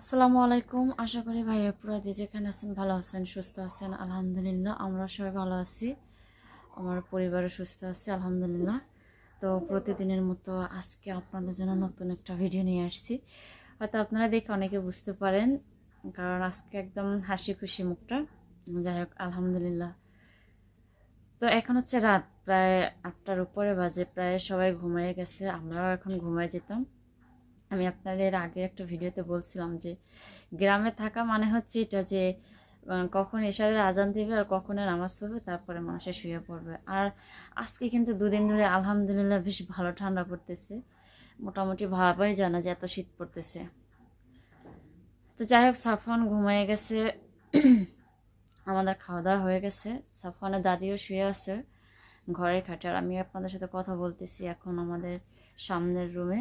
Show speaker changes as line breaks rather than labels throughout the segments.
আসসালামু আলাইকুম। আশা করি ভাইয়া পুরা যে যেখানে আছেন ভালো আছেন, সুস্থ আছেন। আলহামদুলিল্লাহ, আমরা সবাই ভালো আছি। আমার পরিবারও সুস্থ আছে, আলহামদুলিল্লাহ। তো প্রতিদিনের মতো আজকে আপনাদের জন্য নতুন একটা ভিডিও নিয়ে আসছি। হয়তো আপনারা দেখে অনেকে বুঝতে পারেন, কারণ আজকে একদম হাসি খুশি মুখটা। যাই হোক, আলহামদুলিল্লাহ। তো এখন হচ্ছে রাত, প্রায় আটটার উপরে বাজে, প্রায় সবাই ঘুমিয়ে গেছে, আমরাও এখন ঘুমায় যেতাম। আমি আপনাদের আগে একটা ভিডিওতে বলছিলাম যে, গ্রামে থাকা মানে হচ্ছে এটা যে কখন এশারের আজান দেবে আর কখন নামাজ পড়বে, তারপরে মানুষে শুয়ে পড়বে। আর আজকে কিন্তু দুদিন ধরে আলহামদুলিল্লাহ বেশ ভালো ঠান্ডা পড়তেছে। মোটামুটি ভাবাই জানা যে এত শীত পড়তেছে। তো যাই হোক, সাফওয়ান ঘুমিয়ে গেছে। আমাদের খাওয়া দাওয়া হয়ে গেছে। সাফওয়ানের দাদিও শুয়ে আছে ঘরের খাটে। আর আমি আপনাদের সাথে কথা বলতেছি এখন আমাদের সামনের রুমে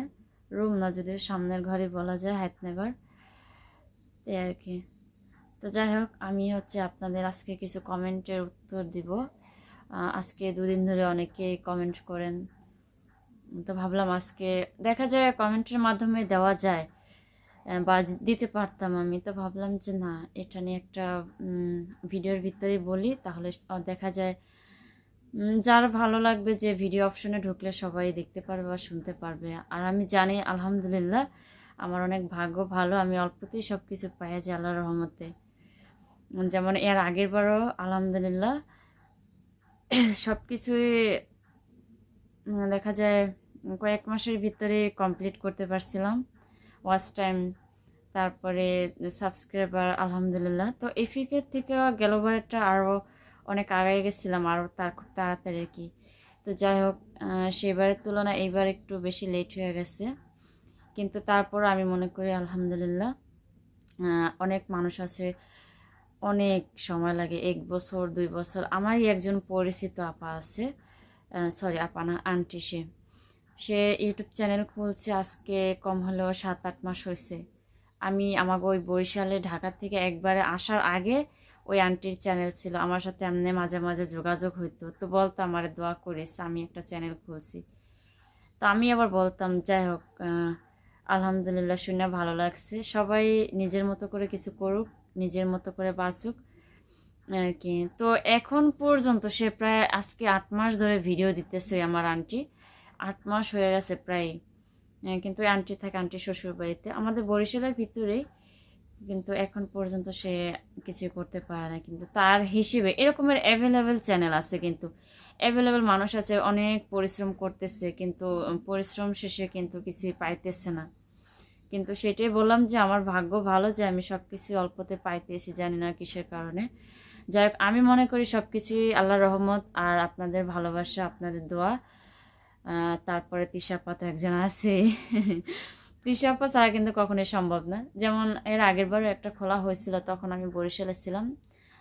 রুম না যদিও সামনের ঘরে বলা যায় হাতনগর এই আর কি। তো যাই হোক, আমি হচ্ছে আপনাদের আজকে কিছু কমেন্টের উত্তর দিব। আজকে দুদিন ধরে অনেকেই কমেন্ট করেন। তো ভাবলাম আজকে দেখা যায় কমেন্টের মাধ্যমে দেওয়া যায় বা দিতে পারতাম আমি। তো ভাবলাম যে না, এটা নিয়ে একটা ভিডিওর ভিতরেই বলি, তাহলে দেখা যায় যার ভালো লাগবে যে ভিডিও অপশনে ঢুকলে সবাই দেখতে পারবে বা শুনতে পারবে। আর আমি জানি, আলহামদুলিল্লাহ, আমার অনেক ভাগ্য ভালো। আমি অল্পতেই সব কিছু পেয়েছি আল্লাহর রহমতে। যেমন এর আগের বারও, আলহামদুলিল্লাহ সব কিছুই দেখা যায়, কয়েক মাসের ভিতরে কমপ্লিট করতে পারছিলাম। ওয়াচ টাইম তারপরে সাবস্ক্রাইবার আলহামদুলিল্লাহ। তো এফিকের থেকে গেলোবারটা আরও অনেক আগে গেছিলাম আরও তার খুব তাড়াতাড়ি আর কি। তো যাই হোক সেবারের তুলনায় এইবার একটু বেশি লেট হয়ে গেছে। কিন্তু তারপর আমি মনে করি আলহামদুলিল্লাহ অনেক মানুষ আছে, অনেক সময় লাগে, এক বছর, দুই বছর। আমারই একজন পরিচিত আপা আছে সরি আপা না আন্টি সে। সে ইউটিউব চ্যানেল খুলছে, আজকে কম হলেও সাত আট মাস হয়েছে আমি আমাকে ওই বরিশালে, ঢাকা থেকে একবারে আসার আগে ওই আন্টির চ্যানেল ছিল, আমার সাথে এমনি মাঝে মাঝে যোগাযোগ হইতো। তো বলতো আমার দোয়া করিস, আমি একটা চ্যানেল খুলছি। তো আমি আবার বলতাম, যাই হোক আলহামদুলিল্লাহ শুনে ভালো লাগছে। সবাই নিজের মতো করে কিছু করুক, নিজের মতো করে বাঁচুক। আর কি। তো এখন পর্যন্ত সে প্রায় আজকে আট মাস ধরে ভিডিও দিতেছে আমার আন্টি আট মাস হয়ে গেছে প্রায়। কিন্তু আন্টি থাকে আন্টি শ্বশুর বাড়িতে আমাদের বরিশালের ভিতরেই কিন্তু এখন পর্যন্ত সে কিছু করতে পারে না। কিন্তু তার হিসেবে এরকমের অ্যাভেলেবেল চ্যানেল আছে কিন্তু। অ্যাভেলেবেল মানুষ আছে, অনেক পরিশ্রম করতেছে কিন্তু পরিশ্রম শেষে কিন্তু কিছুই পাইতেছে না। কিন্তু সেটাই বললাম যে, আমার ভাগ্য ভালো যে আমি সব কিছু অল্পতে পাইতেছি, জানি না কিসের কারণে। যাই আমি মনে করি সব কিছুই আল্লাহ রহমত আর আপনাদের ভালোবাসা, আপনাদের দোয়া। তারপরে তিশাপা তো একজন আছে। তিশাপা ছাড়া কিন্তু কখনোই সম্ভব না। যেমন এর আগের বারও একটা খোলা হয়েছিল, তখন আমি বরিশালে ছিলাম,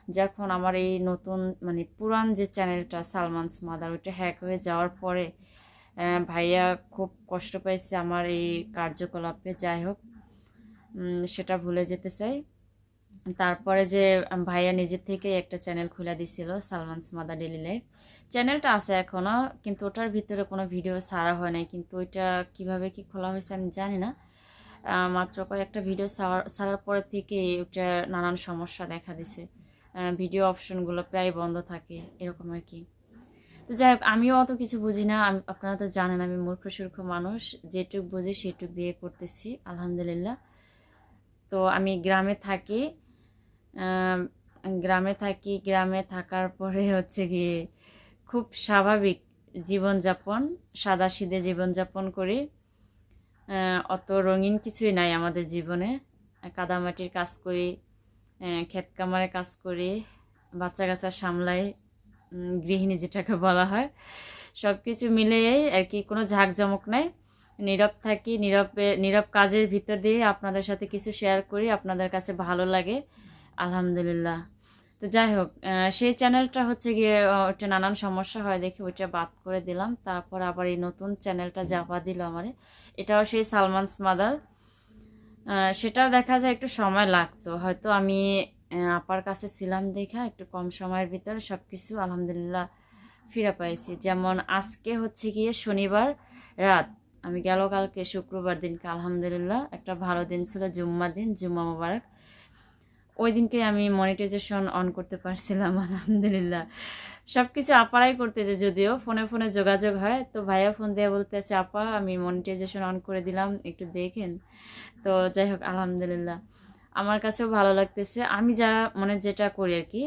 যখন আমার এই নতুন মানে পুরান যে চ্যানেলটা সালমানস মাদার, ওইটা হ্যাক হয়ে যাওয়ার পরে ভাইয়া খুব কষ্ট পাইছে আমার এই কার্যকলাপে। যাই হোক সেটা ভুলে যেতে চাই। তারপরে যে ভাইয়া নিজের থেকে একটা চ্যানেল খুলে দিছিল, সালমানস মাদা ডেলি লাইফ। চ্যানেলটা আছে এখনও কিন্তু ওটার ভিতরে কোনো ভিডিও ছাড়া হয় নাই, কিন্তু ওইটা কীভাবে কি খোলা হয়েছে আমি জানি না। মাত্র কয়েকটা ভিডিও ছাড়ার পরে থেকে ওটা নানান সমস্যা দেখা দিছে। ভিডিও অপশনগুলো প্রায় বন্ধ থাকে, এরকম আর কি। তো যাই হোক, আমিও অত কিছু বুঝি না, আমি, আপনারা তো জানেন আমি মূর্খ, সূর্খ মানুষ, যেটুক বুঝি সেটুক দিয়ে করতেছি, আলহামদুলিল্লাহ। তো আমি গ্রামে থাকি গ্রামে থাকি, গ্রামে থাকার পরে হচ্ছে গিয়ে খুব স্বাভাবিক জীবনযাপন, সাদাসিধে জীবনযাপন করি। অত রঙিন কিছুই নাই আমাদের জীবনে। কাদামাটির কাজ করি ক্ষেত কামারে কাজ করি বাচ্চা কাচ্চা সামলাই গৃহিণী যেটাকে বলা হয়। সব কিছু মিলিয়েই আর কি কোনো ঝাঁকজমক নাই। নীরব থাকি, নীরবে, নীরব কাজের ভিতর দিয়ে আপনাদের সাথে কিছু শেয়ার করি, আপনাদের কাছে ভালো লাগে। আলহামদুলিল্লাহ। তো যাই হোক সেই চ্যানেলটা হচ্ছে গিয়ে ওটা নানান সমস্যা হয় দেখে ওইটা বাদ করে দিলাম। তারপর আবার এই নতুন চ্যানেলটা চাপা দিল আমারে। এটাও সেই সালমানস মাদার। সেটাও দেখা যায় একটু সময় লাগতো। হয়তো আমি আপার কাছে ছিলাম দেখা একটু কম সময়ের ভিতরে সব কিছু আলহামদুলিল্লাহ ফিরে পাইছি। যেমন আজকে হচ্ছে গিয়ে শনিবার রাত। আমি গেল কালকে শুক্রবার দিনকে আলহামদুলিল্লাহ। একটা ভালো দিন ছিল জুম্মা দিন, জুম্মা মোবারক। ওই দিনকে আমি মনিটাইজেশন অন করতে পারছিলাম, আলহামদুলিল্লাহ। সব কিছু আপারাই করতেছে যদিও ফোনে ফোনে যোগাযোগ হয়, তো ভাইয়া ফোন দিয়ে বলতেছে আপা, আমি মনিটাইজেশন অন করে দিলাম, একটু দেখেন। তো যাই হোক, আলহামদুলিল্লাহ। আমার কাছেও ভালো লাগতেছে। আমি যা মানে যেটা করি আর কি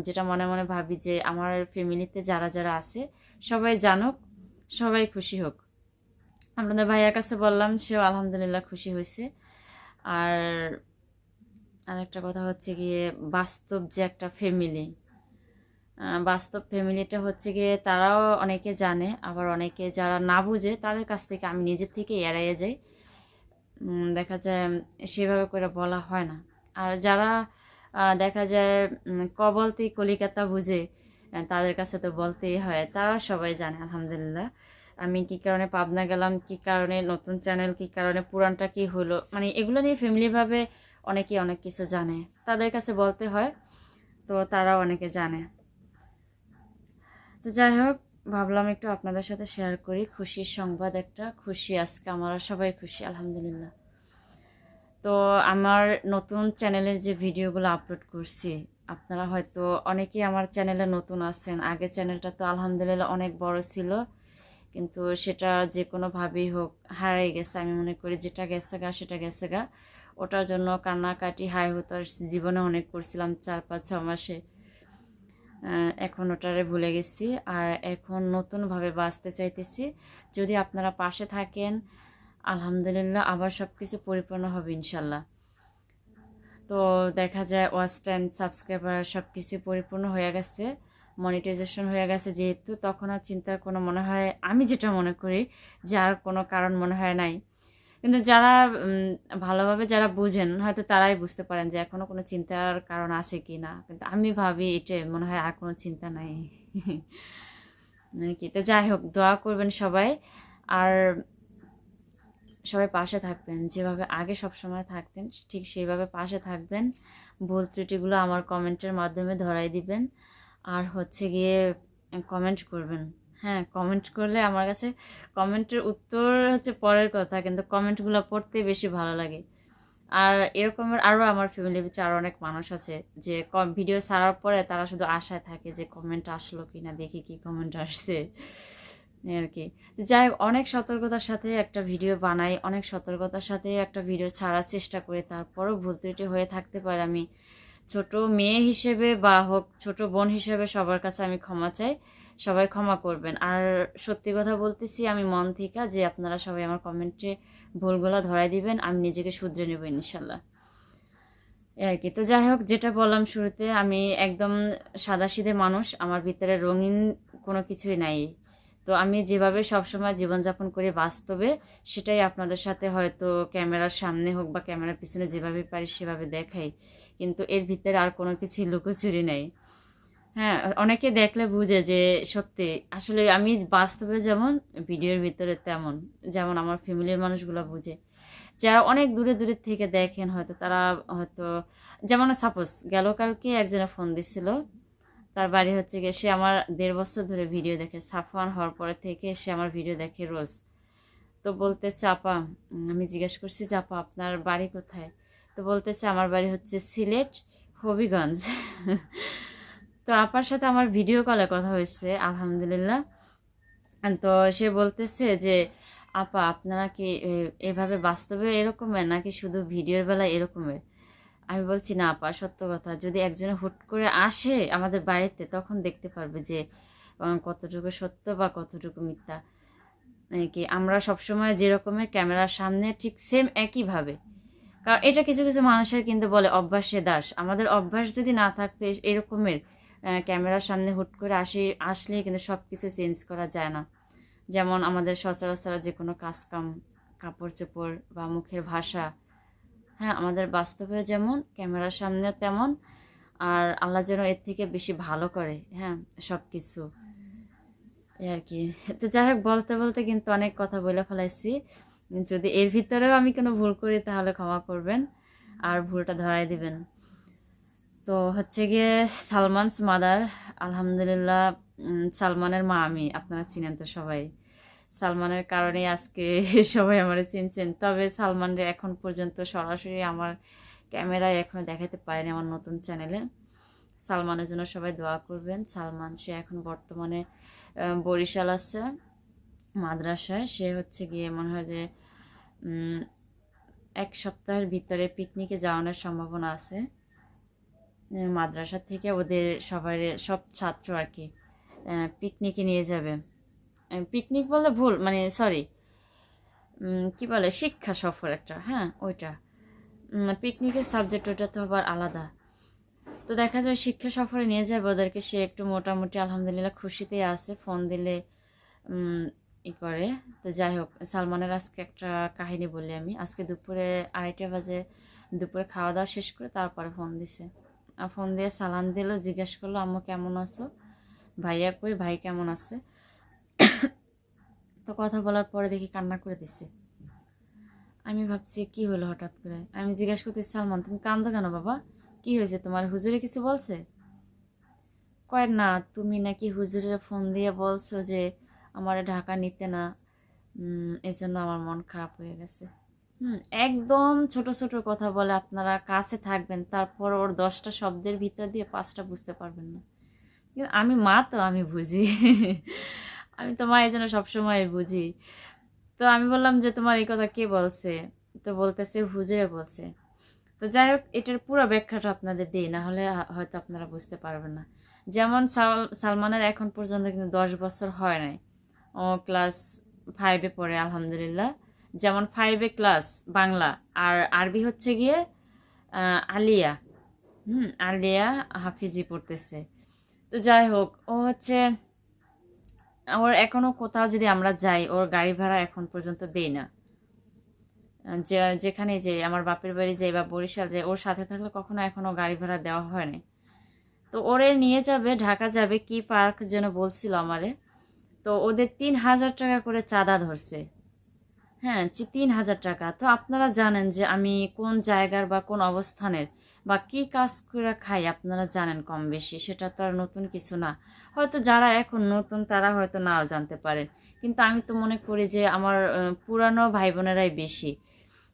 যেটা মনে মনে ভাবি যে আমার ফ্যামিলিতে যারা যারা আছে, সবাই জানুক, সবাই খুশি হোক। আপনাদের ভাইয়ার কাছে বললাম, সেও আলহামদুলিল্লাহ খুশি হয়েছে। আর আরেকটা কথা হচ্ছে গিয়ে বাস্তব যে একটা ফ্যামিলি বাস্তব ফ্যামিলিটা হচ্ছে গিয়ে তারাও অনেকে জানে আবার অনেকে যারা না বুঝে তাদের কাছ থেকে আমি নিজের থেকে এড়াইয়ে যাই। দেখা যায় সেভাবে করে বলা হয় না। আর যারা দেখা যায় উম, কবলতেই কলিকাতা বুঝে তাদের কাছে তো বলতেই হয় তারা সবাই জানে আলহামদুলিল্লাহ। আমি কি কারণে পাবনা গেলাম কি কারণে নতুন চ্যানেল কি কারণে পুরানটা কি হলো মানে এগুলো নিয়ে ফ্যামিলিভাবে অনেকে অনেক কিছু জানে। তাদের কাছে বলতে হয়, তো তারাও অনেকে জানে। তো যাই হোক, ভাবলাম একটু আপনাদের সাথে শেয়ার করি। খুশির সংবাদ একটা, খুশি আজকে, আমরা সবাই খুশি, আলহামদুলিল্লাহ। তো আমার নতুন চ্যানেলের যে ভিডিওগুলো আপলোড করছি, আপনারা হয়তো অনেকেই আমার চ্যানেলে নতুন আছেন। আগের চ্যানেলটা তো আলহামদুলিল্লাহ অনেক বড় ছিল, কিন্তু সেটা যে কোনোভাবেই হোক, হারিয়ে গেছে। আমি মনে করি যেটা গেছে গা, সেটা গেছে গা। ওটার জন্য কান্নাকাটি, হাই হতার জীবনে অনেক করছিলাম চার পাঁচ, ছ মাসে। এখন ওটারে ভুলে গেছি। আর এখন নতুনভাবে বাঁচতে চাইতেছি। যদি আপনারা পাশে থাকেন, আলহামদুলিল্লাহ আবার সব কিছু পরিপূর্ণ হবে ইনশাল্লাহ। তো দেখা যায় ওয়াচ টাইম সাবস্ক্রাইবার সব কিছু পরিপূর্ণ হয়ে গেছে, মনিটাইজেশন হয়ে গেছে যেহেতু, তখন আর চিন্তার কোনো মনে হয়। আমি যেটা মনে করি যে আর কোনো কারণ মনে হয় নাই। কিন্তু যারা ভালোভাবে যারা বুঝেন, হয়তো তারাই বুঝতে পারেন যে এখনও কোনো চিন্তার কারণ আছে কি না কিন্তু আমি ভাবি এটা মনে হয় আর কোনো চিন্তা নাই। নাকি? তো যাই হোক, দোয়া করবেন সবাই। আর সবাই পাশে থাকবেন। যেভাবে আগে সব সময় থাকতেন, ঠিক সেইভাবে পাশে থাকবেন। ভুল ত্রুটিগুলো আমার কমেন্টের মাধ্যমে ধরাই দিবেন। আর হচ্ছে গিয়ে কমেন্ট করবেন। হ্যাঁ কমেন্ট করলে আমার কাছে কমেন্টের উত্তর হচ্ছে পরের কথা, কিন্তু কমেন্টগুলো পড়তে বেশি ভালো লাগে। আর এরকমের আরও আমার ফ্যামিলির ভিতরে আরও অনেক মানুষ আছে যে ভিডিও ছাড়ার পরে তারা শুধু আশায় থাকে যে কমেন্ট আসলো কি না দেখি কি কমেন্ট আসছে। আর কি। যাই অনেক সতর্কতার সাথে একটা ভিডিও বানাই, অনেক সতর্কতার সাথে একটা ভিডিও ছাড়ার চেষ্টা করি, তারপরও ভুল ত্রুটি হয়ে থাকতে পারে। আমি ছোট মেয়ে হিসেবে বা হোক, ছোট বোন হিসেবে সবার কাছে আমি ক্ষমা চাই। সবাই ক্ষমা করবেন। আর সত্যি কথা বলতেছি, আমি মন থেকে যে আপনারা সবাই আমার কমেন্টে ভুলগুলো ধরাই দিবেন, আমি নিজেকে শুধরে নেব ইনশাল্লাহ। আর কি। তো যাই হোক, যেটা বললাম শুরুতে, আমি একদম সাদাসিধে মানুষ, আমার ভিতরে রঙিন কোনো কিছুই নাই। তো আমি যেভাবে সবসময় জীবনযাপন করি বাস্তবে, সেটাই আপনাদের সাথে হয়তো ক্যামেরার সামনে হোক বা ক্যামেরার পিছনে যেভাবে পারি সেভাবে দেখাই। কিন্তু এর ভিতরে আর কোনো কিছুই লুকোচুরি নেই। হ্যাঁ অনেকে দেখলে বুঝে যে সত্যি, আসলে আমি বাস্তবে যেমন ভিডিওর ভিতরে তেমন, যেমন আমার ফ্যামিলির মানুষগুলো বুঝে। যারা অনেক দূরে দূরে থেকে দেখেন হয়তো তারা হয়তো, যেমন সাপোজ গেল কালকে একজনে ফোন দিছিল, তার বাড়ি হচ্ছে গিয়ে সে আমার দেড় বছর ধরে ভিডিও দেখে, সাফওয়ান হওয়ার পরে থেকে সে আমার ভিডিও দেখে রোজ। তো বলতে চাপা আমি জিজ্ঞেস করছি চাপা আপনার বাড়ি কোথায়? তো বলতেছে, আমার বাড়ি হচ্ছে সিলেট হবিগঞ্জ। তো আপার সাথে আমার ভিডিও কলে কথা হয়েছে, আলহামদুলিল্লাহ। তো সে বলতেছে যে, আপা, আপনারা কি এভাবে বাস্তবে এরকমের নাকি শুধু ভিডিওর বেলা এরকমের? আমি বলছি, না আপা, সত্য কথা। যদি একজনে হুট করে আসে আমাদের বাড়িতে, তখন দেখতে পারবে যে কতটুকু সত্য বা কতটুকু মিথ্যা। এই কি, আমরা সবসময় যেরকমের ক্যামেরার সামনে ঠিক সেম একইভাবে কারণ এটা কিছু কিছু মানুষের কিন্তু বলে, অভ্যাসে দাস। আমাদের অভ্যাস যদি না থাকতে এরকমের ক্যামেরার সামনে হুট করে আসি, আসলে কিন্তু সব কিছু চেঞ্জ করা যায় না। যেমন আমাদের সচরাচর যে কোনো কাজকাম কাপড় চোপড় বা মুখের ভাষা হ্যাঁ আমাদের বাস্তবে যেমন, ক্যামেরার সামনেও তেমন, আর আল্লাহ যেন এর থেকে বেশি ভালো করে হ্যাঁ সব কিছু আর কি। তো যাই হোক, বলতে বলতে কিন্তু অনেক কথা বলে ফেলাইছি। যদি এর ভিতরেও আমি কোনো ভুল করি, তাহলে ক্ষমা করবেন, আর ভুলটা ধরাই দিবেন। তো হচ্ছে গিয়ে সালমানস মাদার, আলহামদুলিল্লাহ সালমানের মা আমি, আপনারা চিনেন তো সবাই। সালমানের কারণেই আজকে সবাই আমার চিনছেন। তবে সালমানের এখন পর্যন্ত সরাসরি আমার ক্যামেরায় এখনও দেখাতে পারেনি আমার নতুন চ্যানেলে। সালমানের জন্য সবাই দোয়া করবেন। সালমান, সে এখন বর্তমানে বরিশাল আছে, মাদ্রাসায়। সে হচ্ছে গিয়ে মনে হয় যে এক সপ্তাহের ভিতরে পিকনিকে যাওয়ানোর সম্ভাবনা আছে। মাদ্রাসা থেকে ওদের সবাই সব ছাত্র আর কি পিকনিকে নিয়ে যাবে। পিকনিক বললে ভুল মানে সরি কি বলে, শিক্ষা সফর একটা হ্যাঁ ওইটা। পিকনিকের সাবজেক্ট ওটা তো আবার আলাদা। তো দেখা যায় শিক্ষা সফরে নিয়ে যাবে ওদেরকে, সে একটু মোটামুটি আলহামদুলিল্লাহ খুশিতেই আছে ফোন দিলে ই করে। তো যাই হোক, সালমানের আজকে একটা কাহিনী বলি আমি। আজকে দুপুরে আড়াইটা বাজে, দুপুরে খাওয়া দাওয়া শেষ করে তারপরে ফোন দিছে। ফোন দিয়ে সালাম দিল জিজ্ঞেস করল আম্মু কেমন আছো? ভাইয়া কই ভাই কেমন আছে? তো কথা বলার পরে দেখি কান্না করে দিছে। আমি ভাবছি কি হলো হঠাৎ করে? আমি জিজ্ঞাসা করতে সালমান তুমি কান্দো কেন বাবা? কি হয়েছে? তোমার হুজুরে কিছু বলছে? কয় না তুমি নাকি হুজুরের ফোন দিয়ে বলছো যে আমার ঢাকা নিতে না। উম, এই জন্য আমার মন খারাপ হয়ে গেছে। একদম ছোট ছোট কথা বলে আপনারা কাছে থাকবেন, তারপর ওর দশটা শব্দের ভিতর দিয়ে পাঁচটা বুঝতে পারবেন না। কিন্তু আমি মা তো, আমি বুঝি। আমি তো মা এই জন্য সবসময় বুঝি। তো আমি বললাম যে, তোমার এই কথা কে বলছে? তো বলতেছে, হুজুরে বলছে। তো যাই হোক, এটার পুরো ব্যাখ্যাটা আপনাদের দিই, না হলে হয়তো আপনারা বুঝতে পারবেন না। যেমন সালমানের এখন পর্যন্ত কিন্তু দশ বছর হয় নাই। ও ক্লাস ফাইভে পড়ে, আলহামদুলিল্লাহ। যেমন ফাইভে ক্লাস বাংলা। আর আরবি হচ্ছে গিয়ে আলিয়া। হুম, আলিয়া হাফিজি পড়তেছে। তো যাই হোক, ও হচ্ছে, ওর এখনও কোথাও যদি আমরা যাই, ওর গাড়ি ভাড়া এখন পর্যন্ত দেই না। যে, যেখানে যে, আমার বাপের বাড়ি যাই বা বরিশাল যাই ওর সাথে থাকলে কখনো এখনও গাড়ি ভাড়া দেওয়া হয়নি তো ওরে নিয়ে যাবে, ঢাকা যাবে, কি পার্ক যেন বলছিল আমারে। তো ওদের তিন হাজার টাকা করে চাঁদা ধরছে। হ্যাঁ চি- তিন হাজার টাকা। তো আপনারা জানেন যে আমি কোন জায়গার বা কোন অবস্থানের বা কি কাজ করে খাই আপনারা জানেন কম বেশি সেটা তো আর নতুন কিছু না। হয়তো যারা এখন নতুন, তারা হয়তো নাও জানতে পারেন কিন্তু আমি তো মনে করি যে আমার পুরানো ভাই বোনেরাই বেশি।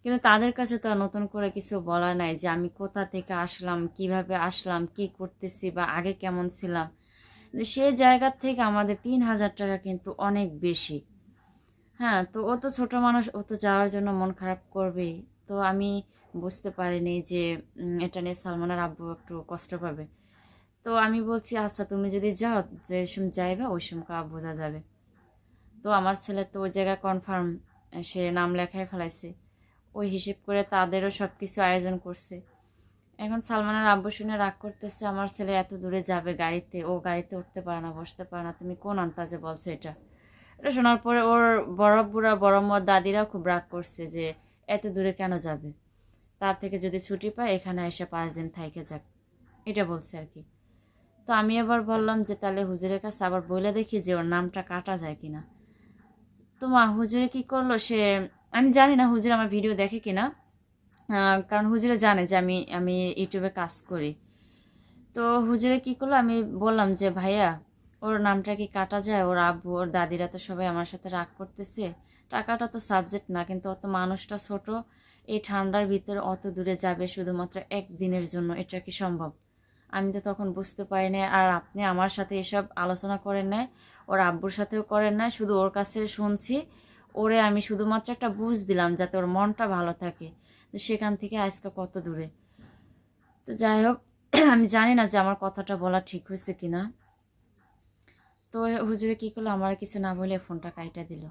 কিন্তু তাদের কাছে তো নতুন করে কিছু বলা নাই যে আমি কোথা থেকে আসলাম, কীভাবে আসলাম, কি করতেছি বা আগে কেমন ছিলাম। সেই জায়গার থেকে আমাদের তিন হাজার টাকা কিন্তু অনেক বেশি। হ্যাঁ তো ও তো ছোটো মানুষ, ও তো যাওয়ার জন্য মন খারাপ করবেই। তো আমি বুঝতে পারিনি যে এটা নিয়ে সালমানের আব্বু একটু কষ্ট পাবে। তো আমি বলছি আচ্ছা তুমি যদি যাও, যে সময় যাইবা, ওই সময় বোঝা যাবে। তো আমার ছেলে তো ওই জায়গায় কনফার্ম সে নাম লেখায় ফেলাইছে। ওই হিসেব করে তাদেরও সব কিছু আয়োজন করছে। এখন সালমানের আব্বু শুনে রাগ করতেছে, আমার ছেলে এত দূরে যাবে গাড়িতে, ও গাড়িতে উঠতে পারে না, বসতে পারে না। তুমি কোন আন্তাজে বলছো এটা? এটা শোনার পরে ওর বড় বুড়া, বড় মর দাদিরাও খুব রাগ করছে যে এত দূরে কেন যাবে? তার থেকে যদি ছুটি পায়, এখানে এসে পাঁচ দিন থাইকে যাক। এটা বলছে আর কি। তো আমি আবার বললাম যে, তাহলে হুজুরের কাছে আবার বলে দেখি যে ওর নামটা কাটা যায় কিনা? তো মা হুজুরে কি করল, সে, আমি জানি না হুজুর আমার ভিডিও দেখে কিনা। কারণ হুজুরে জানে যে আমি আমি ইউটিউবে কাজ করি। তো হুজুরে কি করল, আমি বললাম যে, ভাইয়া ওর নামটা কি কাটা যায়? ওর আব্বু, ওর দাদিরা তো সবাই আমার সাথে রাগ করতেছে। টাকাটা তো সাবজেক্ট না, কিন্তু অত মানুষটা ছোট, এই ঠান্ডার ভিতরে অত দূরে যাবে শুধুমাত্র একদিনের জন্য, এটা কি সম্ভব? আমি তো তখন বুঝতে পারি না আর আপনি আমার সাথে এসব আলোচনা করেন না ওর আব্বুর সাথেও করেন না শুধু ওর কাছে শুনছি, ওরে আমি শুধুমাত্র একটা বুঝ দিলাম যাতে ওর মনটা ভালো থাকে। তো সেখান থেকে আজকে কত দূরে। তো যাই হোক, আমি জানি না যে আমার কথাটা বলা ঠিক হয়েছে কিনা। তো হুজুরে কী করল? আমার কিছু না বলে ফোনটা কাইটা দিল।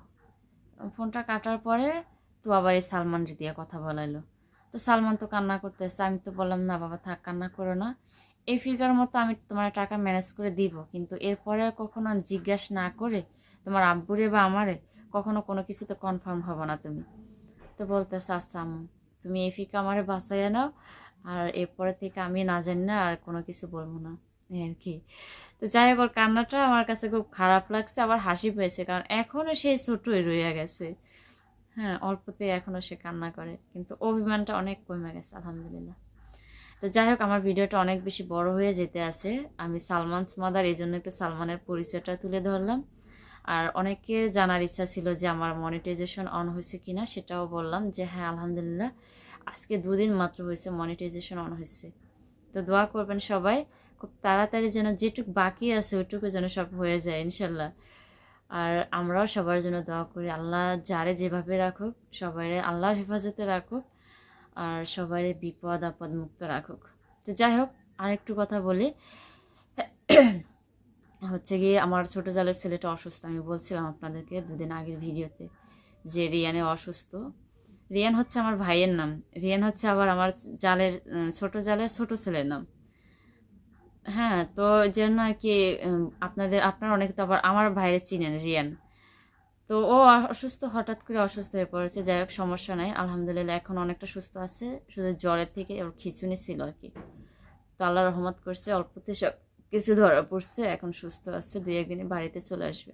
ফোনটা কাটার পরে তো আবার এই সালমান দিয়ে কথা বলাইলো। তো সালমান তো কান্না করতেছে। আমি তো বললাম, না বাবা, থাক, কান্না করো না। এই ফিগার মতো আমি তোমার টাকা ম্যানেজ করে দিব। কিন্তু এরপরে কখনো জিজ্ঞাস না করে তোমার আব্বুরে বা আমারে কখনো কোনো কিছুতে কনফার্ম হব না তুমি। তো বলতেছে আচ্ছা আম্মু, তুমি এই ফিকা আমারে বাঁচাইয়া নাও। আর এরপরে থেকে আমি না জানি না আর কোনো কিছু বলব না। আর কি। তো যাই হোক, ওর কান্নাটা আমার কাছে খুব খারাপ লাগছে, আবার হাসি পেয়েছে, কারণ এখনও সে ছোটই রয়ে গেছে। হ্যাঁ অল্পতে এখনও সে কান্না করে, কিন্তু অভিমানটা অনেক কমে গেছে, আলহামদুলিল্লাহ। তো যাই হোক, আমার ভিডিওটা অনেক বেশি বড় হয়ে যেতে আছে। আমি সালমান মাদার, এই জন্য একটু সালমানের পরিচয়টা তুলে ধরলাম। আর অনেকের জানার ইচ্ছা ছিল যে আমার মনিটাইজেশন অন হয়েছে কিনা, সেটাও বললাম যে হ্যাঁ আলহামদুলিল্লাহ, আজকে দুদিন মাত্র হয়েছে মনিটাইজেশন অন হয়েছে। তো দোয়া করবেন সবাই। খুব তাড়াতাড়ি যেন যেটুকু বাকি আছে ওটুকু যেন সব হয়ে যায়, ইনশাল্লাহ। আর আমরাও সবার জন্য দোয়া করি, আল্লাহ যারে যেভাবে রাখুক সবাই আল্লাহর হেফাজতে রাখুক, আর সবাই বিপদ, আপদ মুক্ত রাখুক। তো যাই হোক, আরেকটু কথা বলি। হচ্ছে গিয়ে আমার ছোটো জালের ছেলেটা অসুস্থ, আমি বলছিলাম আপনাদেরকে দুদিন আগের ভিডিওতে যে রিয়ানে অসুস্থ। রিয়ান হচ্ছে আমার ভাইয়ের নাম, রিয়ান হচ্ছে আবার আমার জালের, ছোট জালের ছোট ছেলের নাম। হ্যাঁ তো জন্য আর কি আপনাদের, আপনার অনেক তো আবার আমার ভাইয়ের চিনেন, রিয়ান। তো ও অসুস্থ, হঠাৎ করে অসুস্থ হয়ে পড়েছে, যাই হোক, সমস্যা নাই, আলহামদুলিল্লাহ, এখন অনেকটা সুস্থ আছে, শুধু জ্বরের থেকে ওর খিচুনি ছিল আর কি। তো আল্লাহ রহমত করছে, অল্পতে সব কিছু ধরা পড়ছে, এখন সুস্থ আছে, দুই একদিনে বাড়িতে চলে আসবে।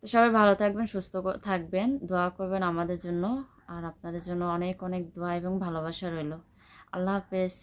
তো সবাই ভালো থাকবেন, সুস্থ থাকবেন, দোয়া করবেন আমাদের জন্য, আর আপনাদের জন্য অনেক অনেক দোয়া এবং ভালোবাসা রইল। আল্লাহ হাফেজ।